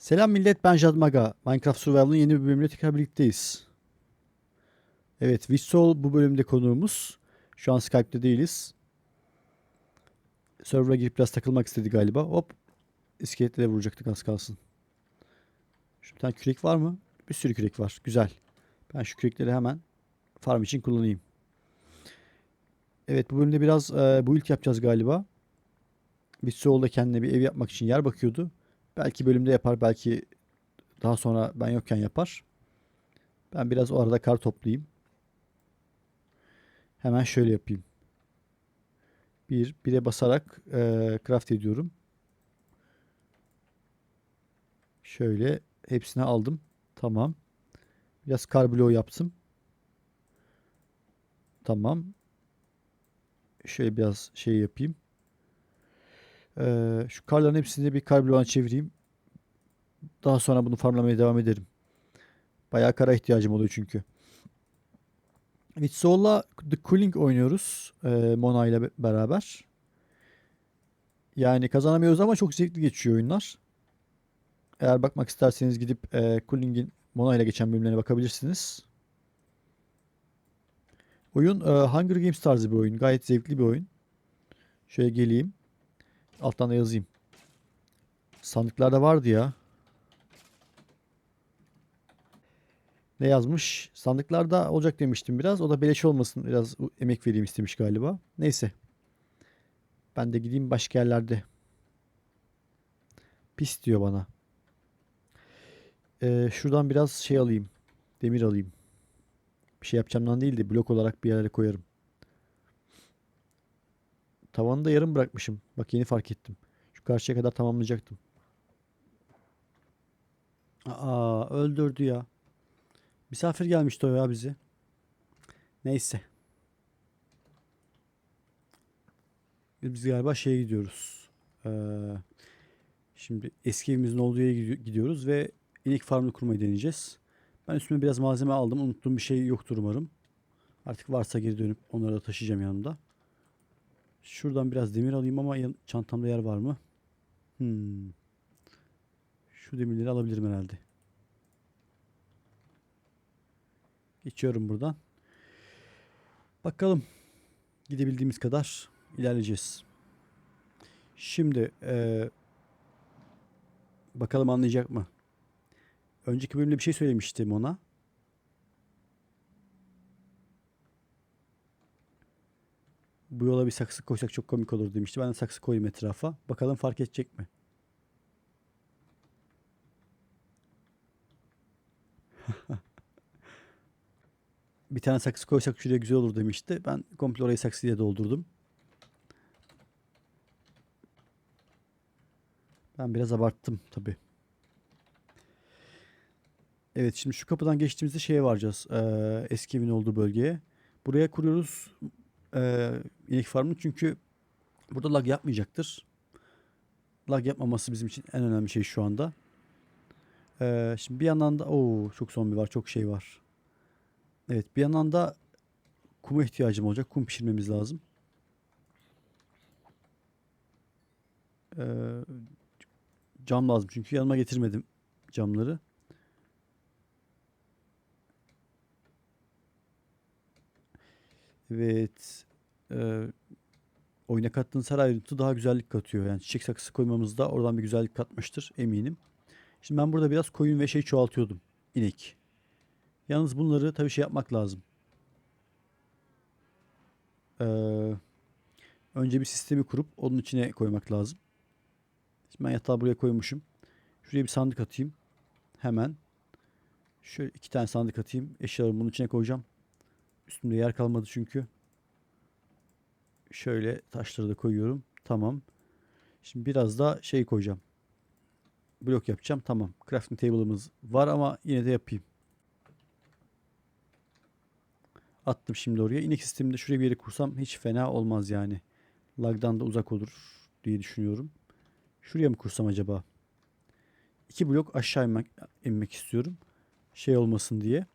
Selam millet ben Jadmaga. Minecraft Survival'ın yeni bir bölümüyle tekrar birlikteyiz. Evet Vissol bu bölümde konuğumuz. Şu an Skype'de değiliz. Server'a girip biraz takılmak istedi galiba. Hop. İskeletlere vuracaktık az kalsın. Şu bir tane kürek var mı? Bir sürü kürek var. Güzel. Ben şu kürekleri hemen farm için kullanayım. Evet bu bölümde biraz e, build yapacağız galiba. Vissol da kendine bir ev yapmak için yer bakıyordu. Belki bölümde yapar, belki daha sonra ben yokken yapar. Ben biraz o arada kar toplayayım. Hemen şöyle yapayım. Bir, bire basarak eee craft ediyorum. Şöyle hepsini aldım. Tamam. Biraz kar bloğu yaptım. Tamam. Şöyle biraz şey yapayım. Ee, şu karların hepsini bir kar bloğuna çevireyim. Daha sonra bunu farmlamaya devam ederim. Bayağı kara ihtiyacım oluyor çünkü. Vitsol'la The Cooling oynuyoruz. E, Mona ile be- beraber. Yani kazanamıyoruz ama çok zevkli geçiyor oyunlar. Eğer bakmak isterseniz gidip e, Cooling'in Mona ile geçen bölümlerine bakabilirsiniz. Oyun e, Hunger Games tarzı bir oyun. Gayet zevkli bir oyun. Şöyle geleyim. Alttan da yazayım. Sandıklarda vardı ya. Ne yazmış? Sandıklarda olacak demiştim biraz. O da beleş olmasın. Biraz emek vereyim istemiş galiba. Neyse. Ben de gideyim başka yerlerde. Pis diyor bana. Ee, şuradan biraz şey alayım. Demir alayım. Bir şey yapacağımdan değil de blok olarak bir yerlere koyarım. Tavanı da yarım bırakmışım. Bak yeni fark ettim. Şu karşıya kadar tamamlayacaktım. Aa öldürdü ya. Misafir gelmişti o ya bizi. Neyse. Biz galiba şeye gidiyoruz. Ee, şimdi eski evimizin olduğu yere gidi- gidiyoruz ve inek farmını kurmayı deneyeceğiz. Ben üstüme biraz malzeme aldım. Unuttuğum bir şey yoktur umarım. Artık varsa geri dönüp onları da taşıyacağım yanımda. Şuradan biraz demir alayım ama çantamda yer var mı? Hmm. Şu demirleri alabilirim herhalde. Geçiyorum buradan. Bakalım. Gidebildiğimiz kadar ilerleyeceğiz. Şimdi eee, bakalım anlayacak mı? Önceki bölümde bir şey söylemiştim ona. Bu yola bir saksı koysak çok komik olur demişti. Ben de saksı koyayım etrafa. Bakalım fark edecek mi? Bir tane saksı koysak şuraya güzel olur demişti. Ben komple orayı saksıyla doldurdum. Ben biraz abarttım tabii. Evet şimdi şu kapıdan geçtiğimizde şeye varacağız. Eee, eski evin olduğu bölgeye. Buraya kuruyoruz eee inek farmını çünkü burada lag yapmayacaktır. Lag yapmaması bizim için en önemli şey şu anda. Eee, şimdi bir yandan da o çok zombi var, çok şey var. Evet, bir yandan da kuma ihtiyacım olacak. Kum pişirmemiz lazım. Eee, cam lazım çünkü yanıma getirmedim camları. Evet. eee oyuna kattığınız her ayrıntı daha güzellik katıyor. Yani çiçek saksısı koymamızda oradan bir güzellik katmıştır eminim. Şimdi ben burada biraz koyun ve şey çoğaltıyordum. İnek. Yalnız bunları tabii şey yapmak lazım. Eee, önce bir sistemi kurup onun içine koymak lazım. Şimdi ben yatağı buraya koymuşum. Şuraya bir sandık atayım. Hemen. Şöyle iki tane sandık atayım. Eşyalarımı bunun içine koyacağım. Üstümde yer kalmadı çünkü. Şöyle taşları da koyuyorum. Tamam. Şimdi biraz da şey koyacağım. Blok yapacağım. Tamam. Crafting table'ımız var ama yine de yapayım. Attım şimdi oraya. İnek sisteminde şuraya bir yere kursam hiç fena olmaz yani. Lag'dan da uzak olur diye düşünüyorum. Şuraya mı kursam acaba? İki blok aşağı inmek, inmek istiyorum. Şey olmasın diye.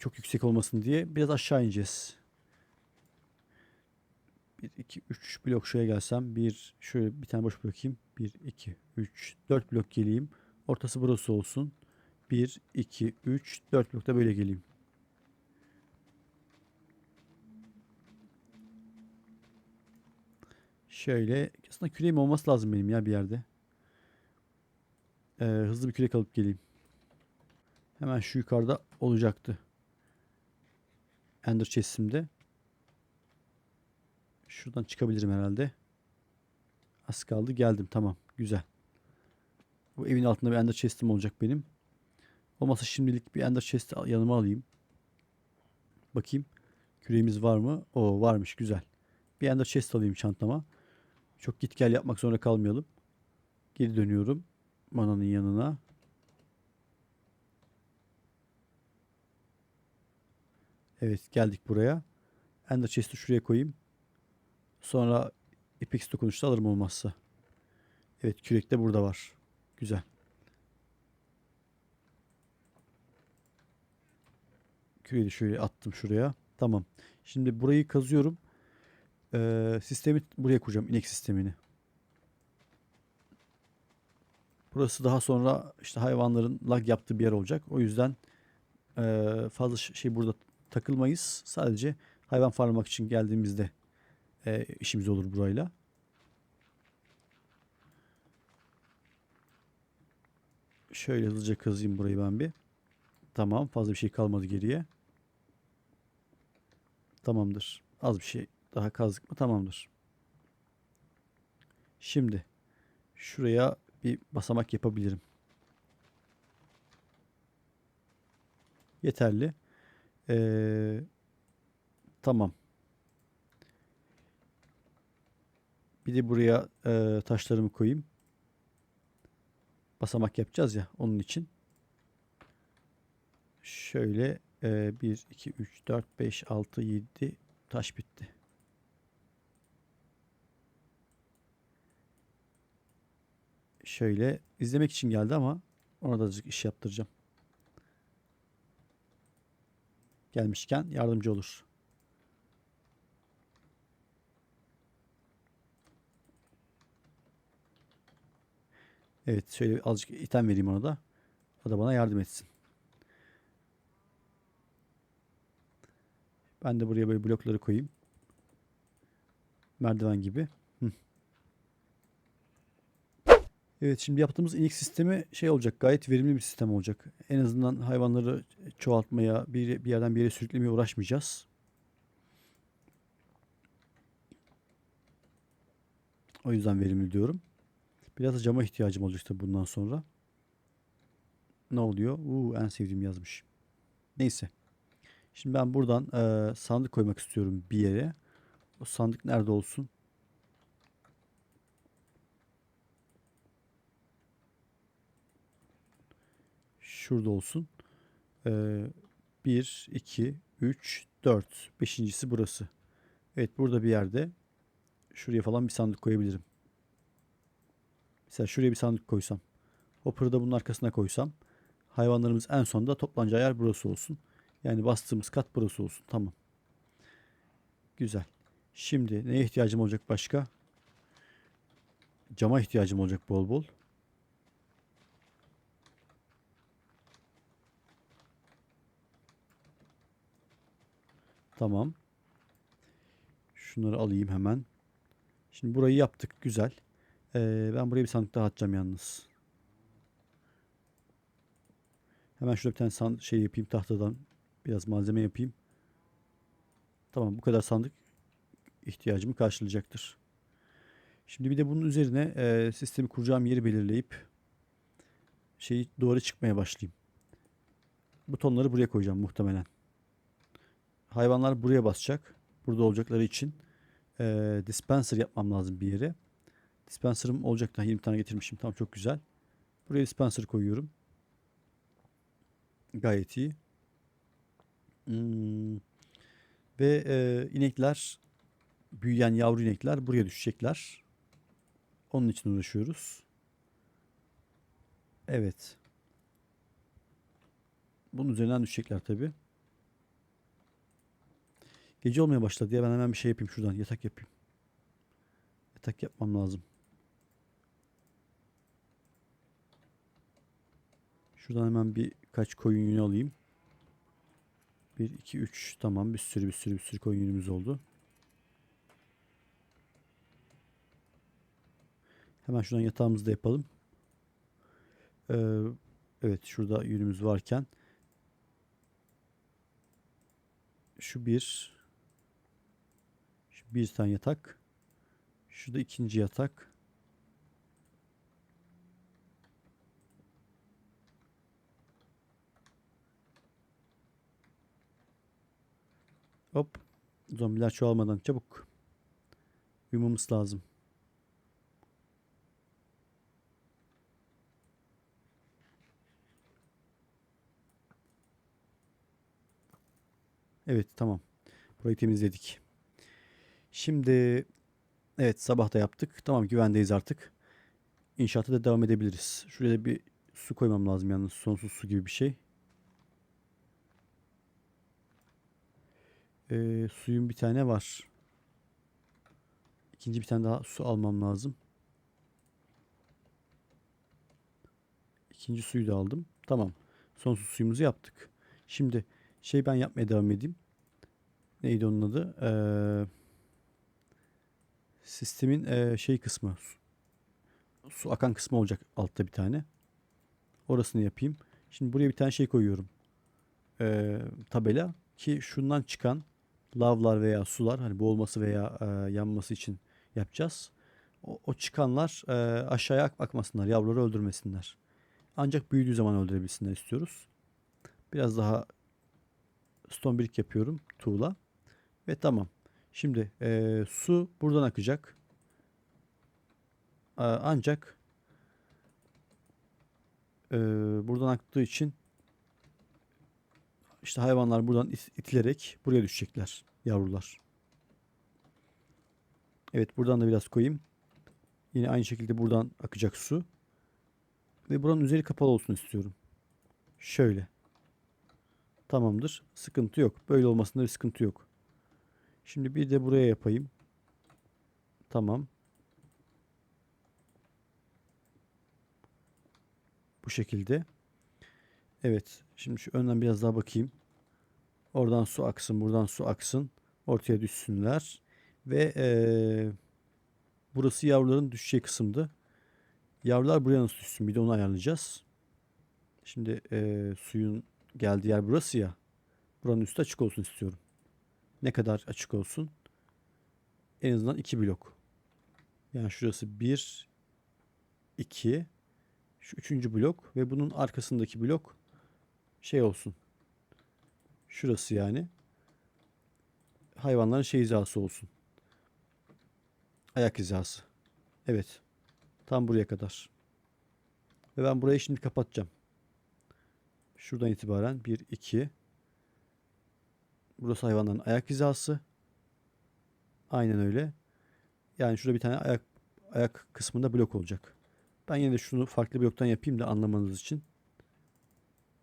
Çok yüksek olmasın diye. Biraz aşağı ineceğiz. 1, 2, 3 blok şuraya gelsem. Bir şöyle bir tane boş bırakayım. 1, 2, 3, 4 blok geleyim. Ortası burası olsun. 1, 2, 3, 4 blokta böyle geleyim. Şöyle aslında küreğim olması lazım benim ya bir yerde. Ee, hızlı bir kürek alıp geleyim. Hemen şu yukarıda olacaktı. Ender chest'imde. Şuradan çıkabilirim herhalde. Az kaldı geldim tamam güzel. Bu evin altında bir ender chest'im olacak benim. Olmazsa şimdilik bir ender chest yanıma alayım. Bakayım küreğimiz var mı? O varmış güzel. Bir ender chest alayım çantama. Çok git gel yapmak zorunda kalmayalım. Geri dönüyorum. Mananın yanına. Evet geldik buraya. Ender chest'i şuraya koyayım. Sonra Apex dokunuşta alırım olmazsa. Evet kürek de burada var. Güzel. Küreği de şöyle attım şuraya. Tamam. Şimdi burayı kazıyorum. Ee, sistemi buraya kuracağım. inek sistemini. Burası daha sonra işte hayvanların lag yaptığı bir yer olacak. O yüzden eee, fazla şey burada takılmayız. Sadece hayvan farmlamak için geldiğimizde eee, işimiz olur burayla. Şöyle hızlıca kazıyım burayı ben bir. Tamam fazla bir şey kalmadı geriye. Tamamdır. Az bir şey daha kazdık mı tamamdır. Şimdi şuraya bir basamak yapabilirim. Yeterli. Ee, tamam. Bir de buraya e, taşlarımı koyayım. Basamak yapacağız ya onun için. Şöyle e, 1, 2, 3, 4, 5, 6, 7 taş bitti. Şöyle izlemek için geldi ama ona da azıcık iş yaptıracağım. Gelmişken yardımcı olur. Evet şöyle azıcık item vereyim ona da. O da bana yardım etsin. Ben de buraya böyle blokları koyayım. Merdiven gibi. Hı. Evet şimdi yaptığımız inek sistemi şey olacak gayet verimli bir sistem olacak. En azından hayvanları çoğaltmaya bir, bir yerden bir yere sürüklemeye uğraşmayacağız. O yüzden verimli diyorum. Biraz da cama ihtiyacım olacak tabii bundan sonra. Ne oluyor? Uuu en sevdiğim yazmış. Neyse. Şimdi ben buradan eee, sandık koymak istiyorum bir yere. O sandık nerede olsun? Şurada olsun. Eee 1, 2, 3, 4. Beşincisi burası. Evet burada bir yerde şuraya falan bir sandık koyabilirim. Mesela şuraya bir sandık koysam. Hopper'ı da bunun arkasına koysam. Hayvanlarımız en sonda toplanacağı yer burası olsun. Yani bastığımız kat burası olsun. Tamam. Güzel. Şimdi neye ihtiyacım olacak başka? Cama ihtiyacım olacak bol bol. Tamam. Şunları alayım hemen. Şimdi burayı yaptık. Güzel. Ee, ben buraya bir sandık daha atacağım yalnız. Hemen şurada bir tane sandık şey yapayım tahtadan. Biraz malzeme yapayım. Tamam bu kadar sandık ihtiyacımı karşılayacaktır. Şimdi bir de bunun üzerine e, sistemi kuracağım yeri belirleyip şeyi duvara çıkmaya başlayayım. Butonları buraya koyacağım muhtemelen. Hayvanlar buraya basacak. Burada olacakları için e, dispenser yapmam lazım bir yere. Dispenser'ım olacak da 20 tane getirmişim. Tamam çok güzel. Buraya dispenser koyuyorum. Gayet iyi. Hmm. Ve e, inekler büyüyen yavru inekler buraya düşecekler. Onun için uğraşıyoruz. Evet. Bunun üzerinden düşecekler tabi. Gece olmaya başladı ya ben hemen bir şey yapayım şuradan yatak yapayım. yatak yapmam lazım. Şuradan hemen birkaç koyun yünü alayım. 1, 2, 3. Tamam bir sürü bir sürü bir sürü koyun yünümüz oldu. Hemen şuradan yatağımızı da yapalım. Ee, evet şurada yünümüz varken şu bir bir tane yatak. Şu da ikinci yatak. Hop. Zombiler çoğalmadan çabuk. Uyumamız lazım. Evet tamam. Burayı temizledik. Şimdi evet sabah da yaptık. Tamam güvendeyiz artık. İnşaata da devam edebiliriz. Şuraya bir su koymam lazım yalnız. Sonsuz su gibi bir şey. Ee, suyun bir tane var. İkinci bir tane daha su almam lazım. İkinci suyu da aldım. Tamam. Sonsuz suyumuzu yaptık. Şimdi şey ben yapmaya devam edeyim. Neydi onun adı? Ee, sistemin ee, şey kısmı. Su, akan kısmı olacak altta bir tane. Orasını yapayım. Şimdi buraya bir tane şey koyuyorum. Ee, tabela ki şundan çıkan lavlar veya sular hani boğulması veya e, yanması için yapacağız. O, o çıkanlar e, aşağıya ak- akmasınlar, yavruları öldürmesinler. Ancak büyüdüğü zaman öldürebilsinler istiyoruz. Biraz daha stone brick yapıyorum tuğla. Ve tamam. Şimdi eee, su buradan akacak. Ancak eee, buradan aktığı için işte hayvanlar buradan it- itilerek buraya düşecekler yavrular. Evet buradan da biraz koyayım. Yine aynı şekilde buradan akacak su. Ve buranın üzeri kapalı olsun istiyorum. Şöyle. Tamamdır. Sıkıntı yok. Böyle olmasında bir sıkıntı yok. Şimdi bir de buraya yapayım. Tamam. Bu şekilde. Evet. Şimdi şu önden biraz daha bakayım. Oradan su aksın, buradan su aksın. Ortaya düşsünler. Ve eee, burası yavruların düşeceği kısımdı. Yavrular buraya nasıl düşsün? Bir de onu ayarlayacağız. Şimdi eee, suyun geldiği yer burası ya. Buranın üstü açık olsun istiyorum. Ne kadar açık olsun? En azından iki blok. Yani şurası bir, iki, şu üçüncü blok ve bunun arkasındaki blok şey olsun. Şurası yani. Hayvanların şey hizası olsun. Ayak hizası. Evet. Tam buraya kadar. Ve ben burayı şimdi kapatacağım. Şuradan itibaren 1, 2. Burası hayvanların ayak hizası. Aynen öyle. Yani şurada bir tane ayak ayak kısmında blok olacak. Ben yine de şunu farklı bloktan yapayım da anlamanız için.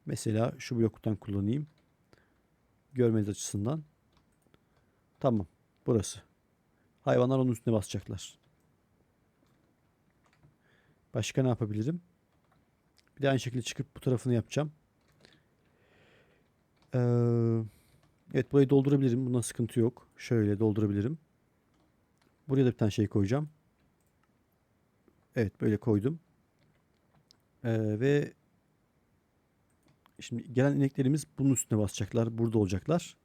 Mesela şu bloktan kullanayım. Görmeniz açısından. Tamam. Burası. Hayvanlar onun üstüne basacaklar. Başka ne yapabilirim? Bir de aynı şekilde çıkıp bu tarafını yapacağım. Ee, evet burayı doldurabilirim. Bunda sıkıntı yok. Şöyle doldurabilirim. Buraya da bir tane şey koyacağım. Evet böyle koydum. Ee, ve şimdi gelen ineklerimiz bunun üstüne basacaklar. Burada olacaklar.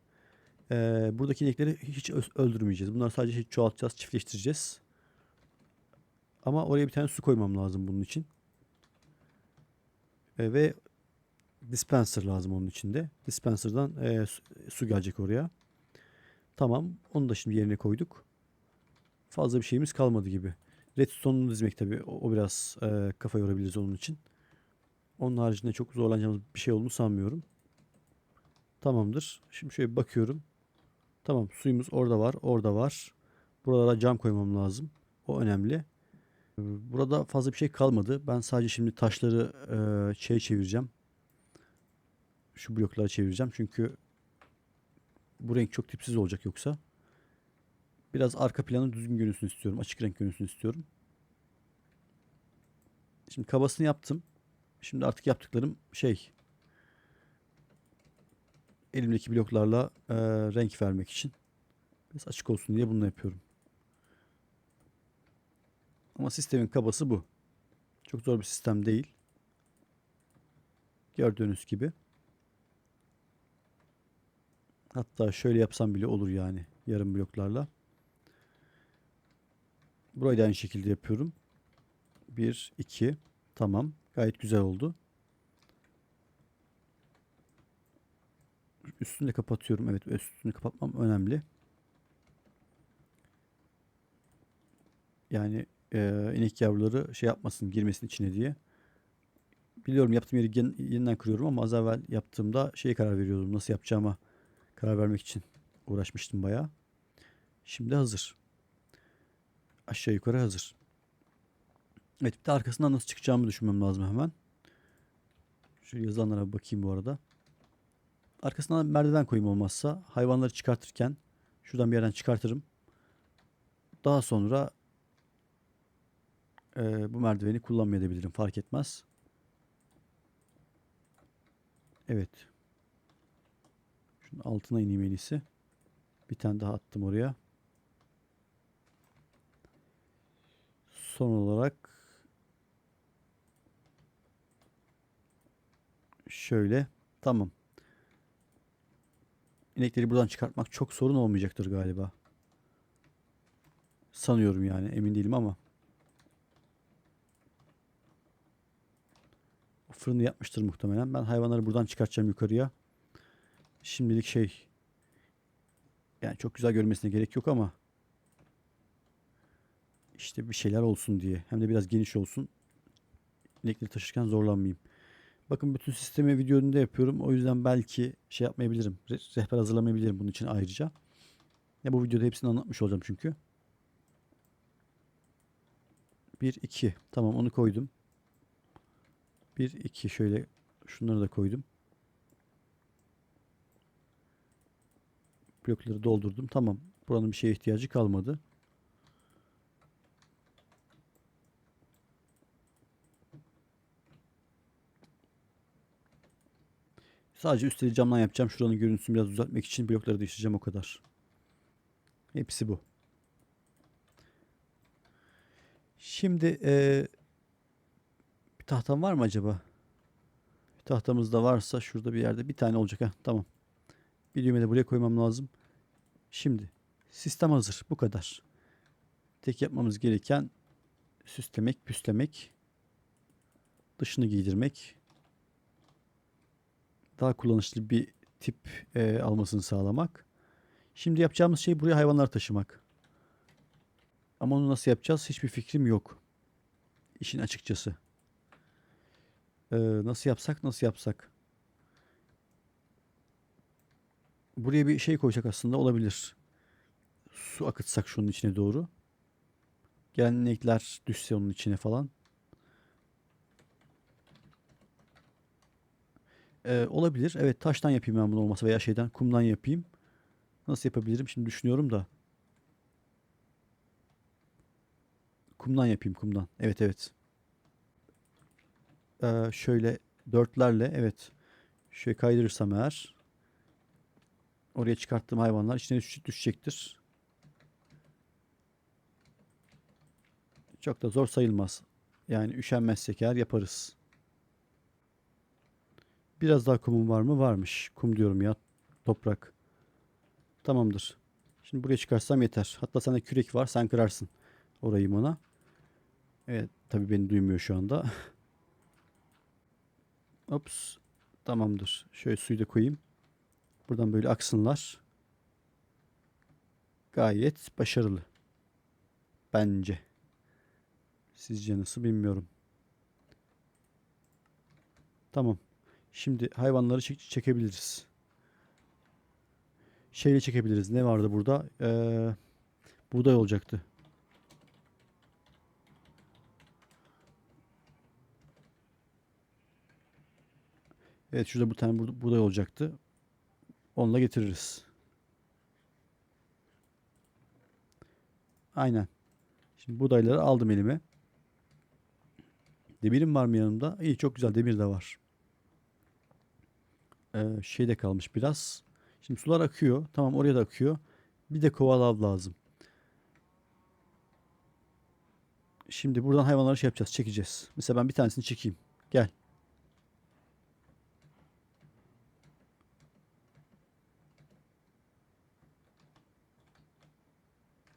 Ee, buradaki inekleri hiç öldürmeyeceğiz. Bunları sadece hiç çoğaltacağız, çiftleştireceğiz. Ama oraya bir tane su koymam lazım bunun için. Ee, ve dispenser lazım onun içinde. Dispenser'dan e, su, gelecek oraya. Tamam. Onu da şimdi yerine koyduk. Fazla bir şeyimiz kalmadı gibi. Redstone'unu dizmek tabii o, o biraz e, kafa yorabiliriz onun için. Onun haricinde çok zorlanacağımız bir şey olduğunu sanmıyorum. Tamamdır. Şimdi şöyle bakıyorum. Tamam suyumuz orada var, orada var. Buralara cam koymam lazım. O önemli. Burada fazla bir şey kalmadı. Ben sadece şimdi taşları e, şey çevireceğim. Şu bloklara çevireceğim. Çünkü bu renk çok tipsiz olacak yoksa. Biraz arka planı düzgün görünsün istiyorum. Açık renk görünsün istiyorum. Şimdi kabasını yaptım. Şimdi artık yaptıklarım şey elimdeki bloklarla eee, renk vermek için biraz açık olsun diye bunu yapıyorum. Ama sistemin kabası bu. Çok zor bir sistem değil. Gördüğünüz gibi. Hatta şöyle yapsam bile olur yani yarım bloklarla. Burayı da aynı şekilde yapıyorum. 1, 2. Tamam. Gayet güzel oldu. Üstünü de kapatıyorum. Evet üstünü kapatmam önemli. Yani eee, inek yavruları şey yapmasın girmesin içine diye. Biliyorum yaptığım yeri yeniden kırıyorum ama az evvel yaptığımda şeye karar veriyordum. Nasıl yapacağıma karar vermek için uğraşmıştım bayağı. Şimdi hazır. Aşağı yukarı hazır. Evet bir de arkasından nasıl çıkacağımı düşünmem lazım hemen. Şu yazılanlara bakayım bu arada. Arkasına merdiven koyayım olmazsa. Hayvanları çıkartırken şuradan bir yerden çıkartırım. Daha sonra eee, bu merdiveni kullanmayabilirim. Fark etmez. Evet. Şunun altına ineyim en iyisi. Bir tane daha attım oraya. Son olarak şöyle. Tamam. İnekleri buradan çıkartmak çok sorun olmayacaktır galiba. Sanıyorum yani emin değilim ama. Fırını yapmıştır muhtemelen. Ben hayvanları buradan çıkartacağım yukarıya. Şimdilik şey yani çok güzel görmesine gerek yok ama işte bir şeyler olsun diye. Hem de biraz geniş olsun. İnekleri taşırken zorlanmayayım. Bakın bütün sistemi video önünde yapıyorum. O yüzden belki şey yapmayabilirim. re- Rehber hazırlamayabilirim bunun için ayrıca. Ya bu videoda hepsini anlatmış olacağım çünkü. 1 2 tamam onu koydum. 1 2 şöyle şunları da koydum. Blokları doldurdum. Tamam. Buranın bir şeye ihtiyacı kalmadı. Sadece üstleri camdan yapacağım. Şuranın görüntüsünü biraz düzeltmek için blokları değiştireceğim o kadar. Hepsi bu. Şimdi eee bir tahtam var mı acaba? Bir tahtamız da varsa şurada bir yerde bir tane olacak. Heh, tamam. Bir düğme de buraya koymam lazım. Şimdi sistem hazır. Bu kadar. Tek yapmamız gereken süslemek, püslemek, dışını giydirmek, daha kullanışlı bir tip e, almasını sağlamak. Şimdi yapacağımız şey buraya hayvanlar taşımak. Ama onu nasıl yapacağız hiçbir fikrim yok. İşin açıkçası. Ee, nasıl yapsak nasıl yapsak. Buraya bir şey koysak aslında olabilir. Su akıtsak şunun içine doğru. Gelen inekler düşse onun içine falan. Ee, olabilir. Evet taştan yapayım ben bunu olmasa veya şeyden kumdan yapayım. Nasıl yapabilirim şimdi düşünüyorum da. Kumdan yapayım kumdan. Evet evet. Ee, şöyle dörtlerle evet. Şöyle kaydırırsam eğer. Oraya çıkarttığım hayvanlar içine düş- düşecektir. Çok da zor sayılmaz. Yani üşenmezsek eğer yaparız. Biraz daha kumum var mı? Varmış. Kum diyorum ya. Toprak. Tamamdır. Şimdi buraya çıkarsam yeter. Hatta sende kürek var. Sen kırarsın orayı bana. Evet. Tabii beni duymuyor şu anda. Ops. Tamamdır. Şöyle suyu da koyayım. Buradan böyle aksınlar. Gayet başarılı. Bence. Sizce nasıl bilmiyorum. Tamam. Şimdi hayvanları çek- çekebiliriz. Şeyle çekebiliriz. Ne vardı burada? Ee, buğday olacaktı. Evet şurada bir tane bu- buğday olacaktı. Onunla getiririz. Aynen. Şimdi buğdayları aldım elime. Demirim var mı yanımda? İyi çok güzel demir de var. Ee, şey de kalmış biraz. Şimdi sular akıyor. Tamam oraya da akıyor. Bir de kova lav lazım. Şimdi buradan hayvanları şey yapacağız. Çekeceğiz. Mesela ben bir tanesini çekeyim. Gel.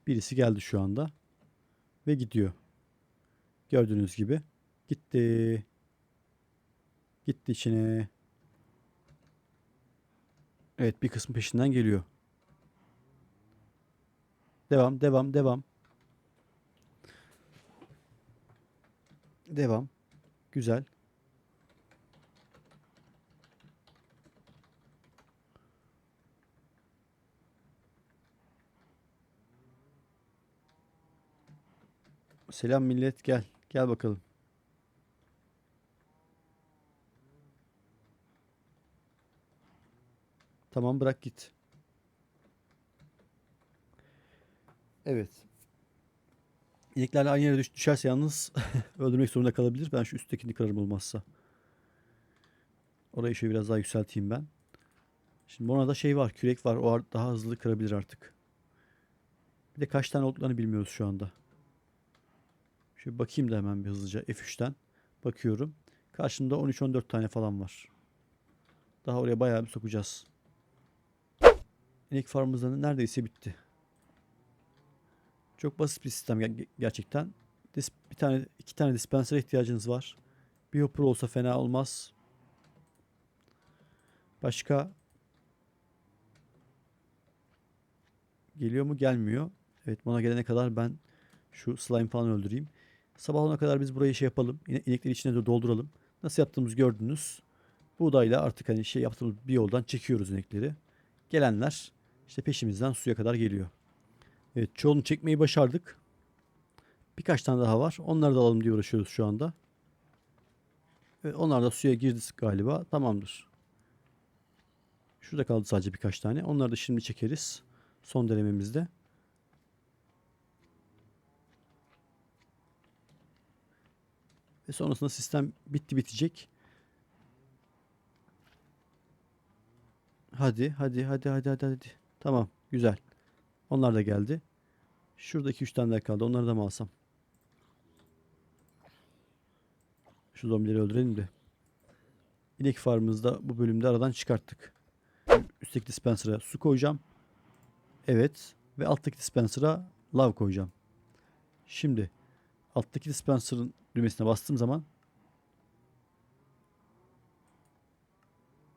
Birisi geldi şu anda. Ve gidiyor. Gördüğünüz gibi. Gitti. Gitti içine. Evet bir kısmı peşinden geliyor. Devam, devam, devam. Devam. Güzel. Selam millet gel. Gel bakalım. Tamam bırak git. Evet. İneklerle aynı yere düş- düşerse yalnız öldürmek zorunda kalabilir. Ben şu üsttekini kırarım olmazsa. Orayı şöyle biraz daha yükselteyim ben. Şimdi ona da şey var, kürek var. O daha hızlı kırabilir artık. Bir de kaç tane olduklarını bilmiyoruz şu anda. Şöyle bakayım da hemen bir hızlıca F3'ten bakıyorum. Karşımda 13-14 tane falan var. Daha oraya bayağı bir sokacağız. İnek farmımız da neredeyse bitti. Çok basit bir sistem ger- gerçekten. Bir tane iki tane dispenser ihtiyacınız var. Bir hopper olsa fena olmaz. Başka geliyor mu? Gelmiyor. Evet bana gelene kadar ben şu slime falan öldüreyim. Sabah ona kadar biz burayı şey yapalım. İne- İnekleri içine de dolduralım. Nasıl yaptığımızı gördünüz. Buğdayla artık hani şey yaptığımız bir yoldan çekiyoruz inekleri. Gelenler işte peşimizden suya kadar geliyor. Evet çoğunu çekmeyi başardık. Birkaç tane daha var. Onları da alalım diye uğraşıyoruz şu anda. Evet, onlar da suya girdi galiba. Tamamdır. Şurada kaldı sadece birkaç tane. Onları da şimdi çekeriz. Son denememizde. Ve sonrasında sistem bitti bitecek. Hadi hadi hadi hadi hadi hadi. Tamam güzel. Onlar da geldi. Şurada 2-3 tane daha kaldı. Onları da mı alsam? Şu zombileri öldürelim de. İnek farmımızı da bu bölümde aradan çıkarttık. Üstteki dispenser'a su koyacağım. Evet. Ve alttaki dispenser'a lav koyacağım. Şimdi alttaki dispenser'ın düğmesine bastığım zaman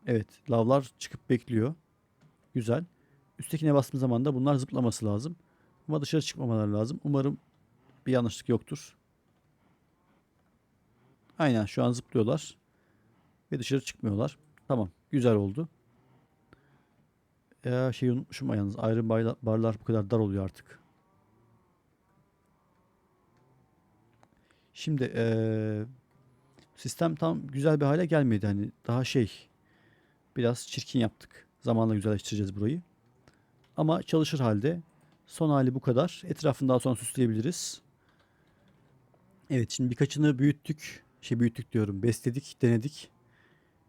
Evet, lavlar çıkıp bekliyor. Güzel. Üsttekine bastığım zaman da bunlar zıplaması lazım. Ama dışarı çıkmamaları lazım. Umarım bir yanlışlık yoktur. Aynen şu an zıplıyorlar. Ve dışarı çıkmıyorlar. Tamam. Güzel oldu. Ya şeyi unutmuşum yalnız. Ayrı barlar, barlar bu kadar dar oluyor artık. Şimdi eee, sistem tam güzel bir hale gelmedi. Hani daha şey biraz çirkin yaptık. Zamanla güzelleştireceğiz burayı. Ama çalışır halde. Son hali bu kadar. Etrafını daha sonra süsleyebiliriz. Evet şimdi birkaçını büyüttük. Şey büyüttük diyorum. Besledik, denedik.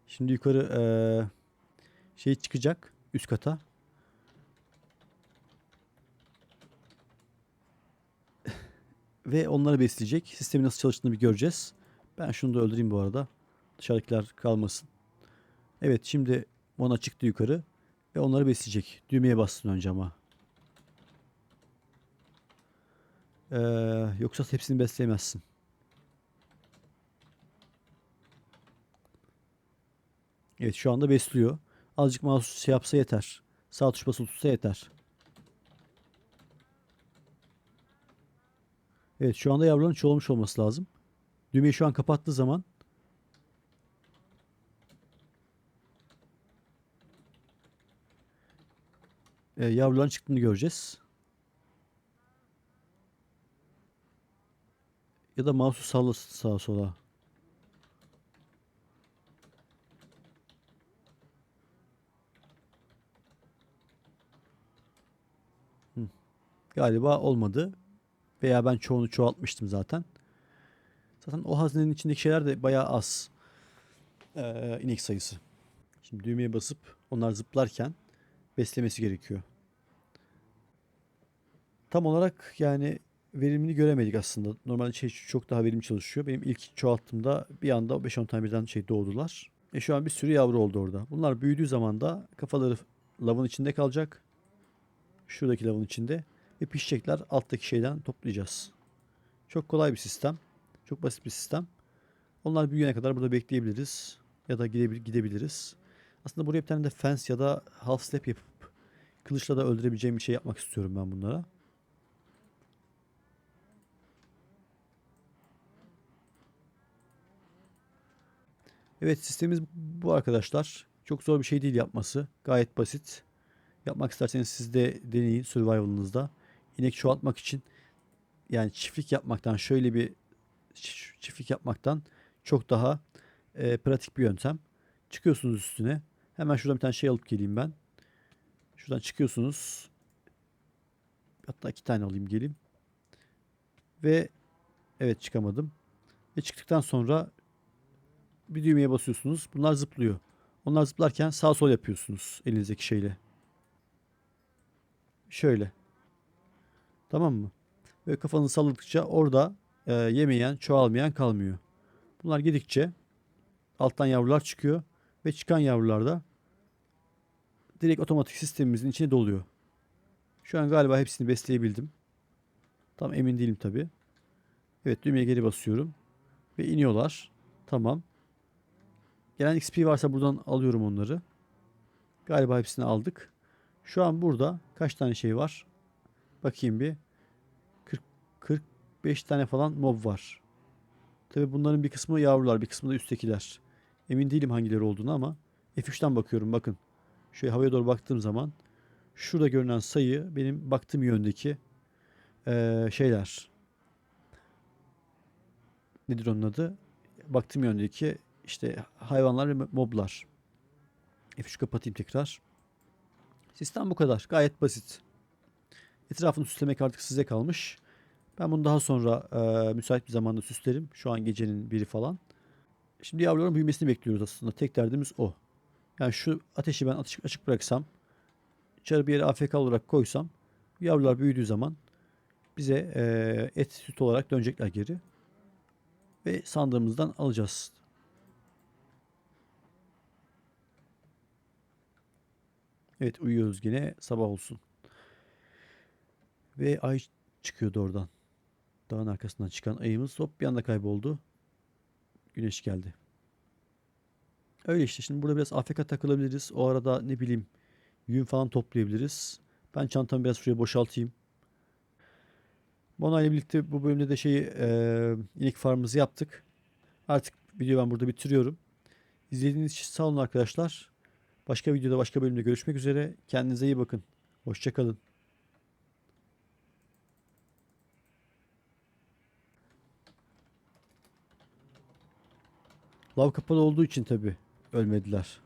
Şimdi yukarı eee, şey çıkacak üst kata. Ve onları besleyecek. Sistemin nasıl çalıştığını bir göreceğiz. Ben şunu da öldüreyim bu arada. Dışarıdakiler kalmasın. Evet şimdi ona çıktı yukarı. Ve onları besleyecek. Düğmeye bassın önce ama. Ee, yoksa hepsini besleyemezsin. Evet şu anda besliyor. Azıcık mouse şey yapsa yeter. Sağ tuş basılı tutsa yeter. Evet şu anda yavruların çoğalmış olması lazım. Düğmeyi şu an kapattığı zaman e, yavruların çıktığını göreceğiz. Ya da mouse'u salla sağa sola. Galiba olmadı. Veya ben çoğunu çoğaltmıştım zaten. Zaten o haznenin içindeki şeyler de bayağı az. Ee, inek sayısı. Şimdi düğmeye basıp onlar zıplarken beslemesi gerekiyor. Tam olarak yani verimini göremedik aslında. Normalde şey çok daha verimli çalışıyor. Benim ilk çoğalttığımda bir anda 5-10 tane birden şey doğdular. E şu an bir sürü yavru oldu orada. Bunlar büyüdüğü zaman da kafaları lavın içinde kalacak. Şuradaki lavın içinde. Ve pişecekler alttaki şeyden toplayacağız. Çok kolay bir sistem. Çok basit bir sistem. Onlar büyüyene kadar burada bekleyebiliriz. Ya da gidebil- gidebiliriz. Aslında buraya bir tane de fence ya da half slap yapıp kılıçla da öldürebileceğim bir şey yapmak istiyorum ben bunlara. Evet sistemimiz bu arkadaşlar. Çok zor bir şey değil yapması. Gayet basit. Yapmak isterseniz siz de deneyin survival'ınızda. İnek çoğaltmak için yani çiftlik yapmaktan şöyle bir çi- çiftlik yapmaktan çok daha e, pratik bir yöntem. Çıkıyorsunuz üstüne. Hemen şuradan bir tane şey alıp geleyim ben. Şuradan çıkıyorsunuz. Hatta iki tane alayım geleyim. Ve evet çıkamadım. Ve çıktıktan sonra bir düğmeye basıyorsunuz. Bunlar zıplıyor. Onlar zıplarken sağ sol yapıyorsunuz elinizdeki şeyle. Şöyle. Tamam mı? Ve kafanızı salladıkça orada e, yemeyen, çoğalmayan kalmıyor. Bunlar gidikçe alttan yavrular çıkıyor ve çıkan yavrular da direkt otomatik sistemimizin içine doluyor. Şu an galiba hepsini besleyebildim. Tam emin değilim tabi. Evet düğmeye geri basıyorum. Ve iniyorlar. Tamam. Gelen XP varsa buradan alıyorum onları. Galiba hepsini aldık. Şu an burada kaç tane şey var? Bakayım bir. 40 45 tane falan mob var. Tabi bunların bir kısmı yavrular, bir kısmı da üsttekiler. Emin değilim hangileri olduğunu ama F3'ten bakıyorum bakın. Şöyle havaya doğru baktığım zaman şurada görünen sayı benim baktığım yöndeki eee, şeyler. Nedir onun adı? Baktığım yöndeki işte hayvanlar ve moblar. F3 kapatayım tekrar. Sistem bu kadar. Gayet basit. Etrafını süslemek artık size kalmış. Ben bunu daha sonra e, müsait bir zamanda süslerim. Şu an gecenin biri falan. Şimdi yavruların büyümesini bekliyoruz aslında. Tek derdimiz o. Yani şu ateşi ben açık, açık bıraksam, içeri bir yere AFK olarak koysam, yavrular büyüdüğü zaman bize e, et süt olarak dönecekler geri. Ve sandığımızdan alacağız. Evet uyuyoruz yine sabah olsun. Ve ay çıkıyordu oradan. Dağın arkasından çıkan ayımız hop bir anda kayboldu. Güneş geldi. Öyle işte şimdi burada biraz AFK takılabiliriz. O arada ne bileyim yün falan toplayabiliriz. Ben çantamı biraz şuraya boşaltayım. Mona ile birlikte bu bölümde de şeyi eee inek farmımızı yaptık. Artık videoyu ben burada bitiriyorum. İzlediğiniz için sağ olun arkadaşlar. Başka videoda başka bölümde görüşmek üzere. Kendinize iyi bakın. Hoşçakalın. Lav kapalı olduğu için tabi ölmediler.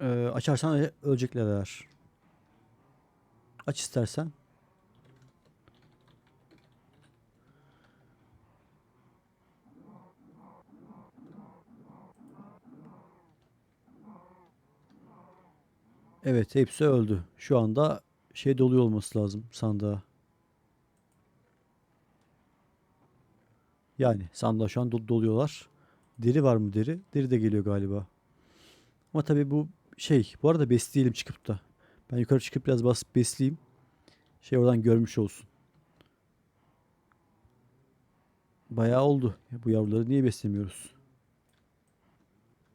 Ee, açarsan öle- ölecekler. Aç istersen. Evet hepsi öldü. Şu anda şey doluyor olması lazım sandığa. Yani sandığa şu an do- doluyorlar. Deri var mı deri? Deri de geliyor galiba. Ama tabii bu şey bu arada besleyelim çıkıp da. Ben yukarı çıkıp biraz basıp besleyeyim. Şey oradan görmüş olsun. Bayağı oldu. Bu yavruları niye beslemiyoruz?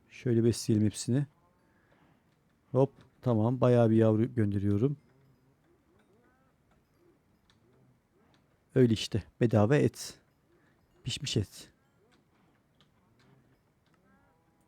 Şöyle besleyelim hepsini. Hop tamam bayağı bir yavru gönderiyorum. Öyle işte bedava et. Pişmiş et.